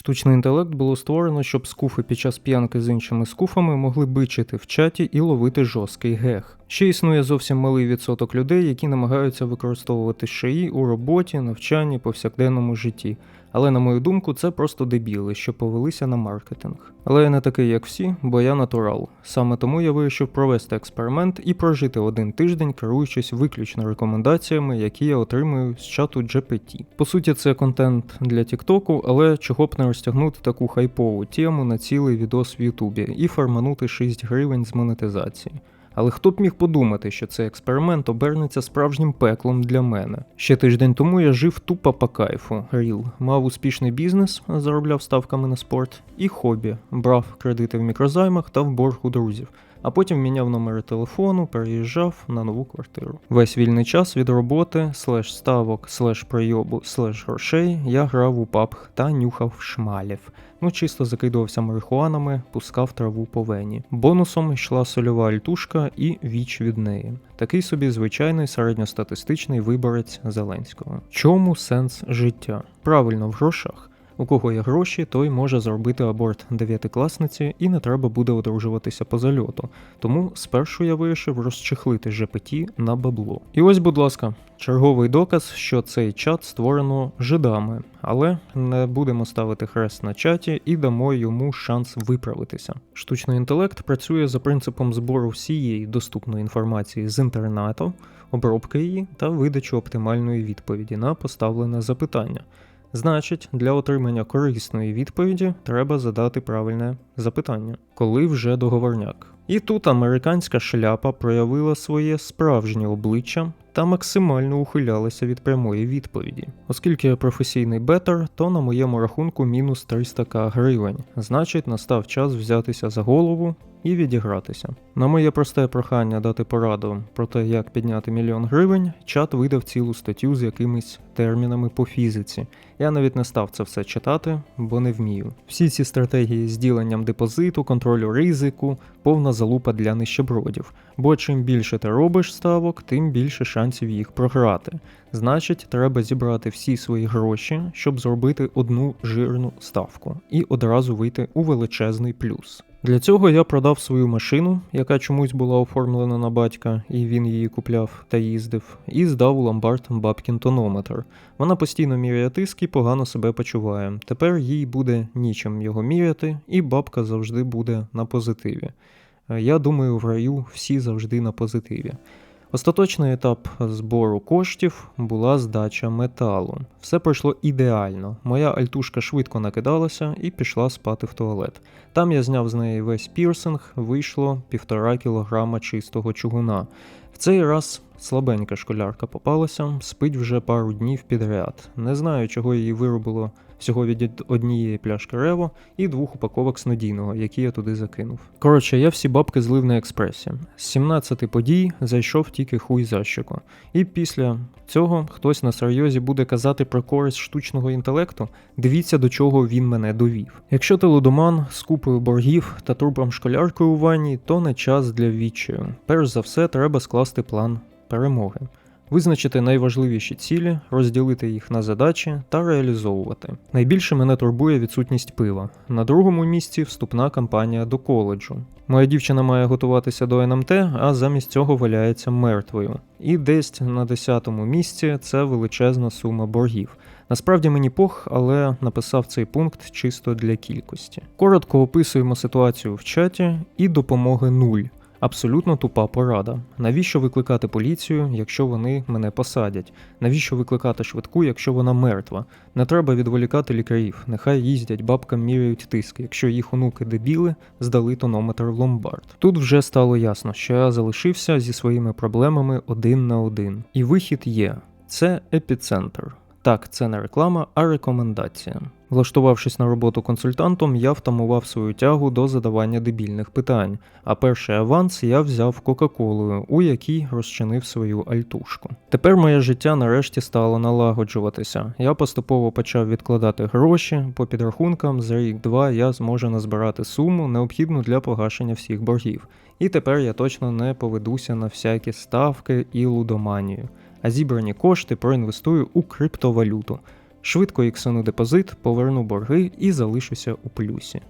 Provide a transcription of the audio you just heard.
Штучний інтелект було створено, щоб скуфи під час п'янки з іншими скуфами могли бичити в чаті і ловити жорсткий гег. Ще існує зовсім малий відсоток людей, які намагаються використовувати шиї у роботі, навчанні, повсякденному житті. Але на мою думку, це просто дебіли, що повелися на маркетинг. Але я не такий, як всі, бо я натурал. Саме тому я вирішив провести експеримент і прожити один тиждень, керуючись виключно рекомендаціями, які я отримую з чату GPT. По суті, це контент для Тіктоку, але чого б не розтягнути таку хайпову тему на цілий відос в Ютубі і фарманути 6 гривень з монетизації. Але хто б міг подумати, що цей експеримент обернеться справжнім пеклом для мене. Ще тиждень тому я жив тупо по кайфу. Ріл мав успішний бізнес, заробляв ставками на спорт, і хобі, брав кредити в мікрозаймах та в борг у друзів. А потім міняв номери телефону, переїжджав на нову квартиру. Весь вільний час від роботи, слеш ставок, слеш прийобу, слеш грошей я грав у паб та нюхав шмалів. Ну, чисто закидувався марихуанами, пускав траву по вені. Бонусом йшла сольова альтушка і віч від неї. Такий собі звичайний середньостатистичний виборець Зеленського. Чому сенс життя? Правильно, в грошах. У кого є гроші, той може зробити аборт дев'ятикласниці і не треба буде одружуватися по зальоту. Тому спершу я вирішив розчехлити GPT на бабло. І ось, будь ласка, черговий доказ, що цей чат створено жидами, але не будемо ставити хрест на чаті і дамо йому шанс виправитися. Штучний інтелект працює за принципом збору всієї доступної інформації з інтернету, обробки її та видачу оптимальної відповіді на поставлене запитання. Значить, для отримання корисної відповіді треба задати правильне запитання, коли вже договорняк. І тут американська шляпа проявила своє справжнє обличчя та максимально ухилялася від прямої відповіді. Оскільки я професійний бетер, то на моєму рахунку мінус 300к гривень. Значить, настав час взятися за голову і відігратися. На моє просте прохання дати пораду про те, як підняти мільйон гривень, чат видав цілу статтю з якимись термінами по фізиці. Я навіть не став це все читати, бо не вмію. Всі ці стратегії з діленням депозиту, контролю ризику, повна залупа для нищебродів. Бо чим більше ти робиш ставок, тим більше шансів їх програти. Значить, треба зібрати всі свої гроші, щоб зробити одну жирну ставку і одразу вийти у величезний плюс. Для цього я продав свою машину, яка чомусь була оформлена на батька, і він її купляв та їздив, і здав у ломбард бабкін тонометр. Вона постійно міряє тиск і погано себе почуває. Тепер їй буде нічим його міряти, і бабка завжди буде на позитиві. Е, Я думаю, в раю всі завжди на позитиві. Остаточний етап збору коштів була здача металу. Все пройшло ідеально. Моя альтушка швидко накидалася і пішла спати в туалет. Там я зняв з неї весь пірсинг, вийшло півтора кілограма чистого чугуна. В цей раз слабенька школярка попалася, спить вже пару днів підряд. Не знаю, чого її вирубило всього від однієї пляшки рево і двох упаковок снодійного, які я туди закинув. Коротше, я всі бабки злив на експресі. З 17 подій зайшов тільки хуй защику. І після цього хтось на серйозі буде казати про користь штучного інтелекту. Дивіться, до чого він мене довів. Якщо ти лудоман з купою боргів та трупом школяркою у ванні, то не час для відчаю. Перш за все, треба скласти план перемоги. Визначити найважливіші цілі, розділити їх на задачі та реалізовувати. Найбільше мене турбує відсутність пива. На другому місці вступна кампанія до коледжу. Моя дівчина має готуватися до НМТ, а замість цього валяється мертвою. І десь на десятому місці це величезна сума боргів. Насправді мені пох, але написав цей пункт чисто для кількості. Коротко описуємо ситуацію в чаті і допомоги нуль. Абсолютно тупа порада. Навіщо викликати поліцію, якщо вони мене посадять? Навіщо викликати швидку, якщо вона мертва? Не треба відволікати лікарів. Нехай їздять, бабкам міряють тиск. Якщо їх онуки дебіли, здали тонометр в ломбард. Тут вже стало ясно, що я залишився зі своїми проблемами один на один. І вихід є: це епіцентр. Так, це не реклама, а рекомендація. Влаштувавшись на роботу консультантом, я втамував свою тягу до задавання дебільних питань, а перший аванс я взяв Кока-Колою, у якій розчинив свою альтушку. Тепер моє життя нарешті стало налагоджуватися. Я поступово почав відкладати гроші, по підрахункам за рік-два я зможу назбирати суму, необхідну для погашення всіх боргів. І тепер я точно не поведуся на всякі ставки і лудоманію, а зібрані кошти проінвестую у криптовалюту. Швидко іксану депозит, поверну борги і залишуся у плюсі.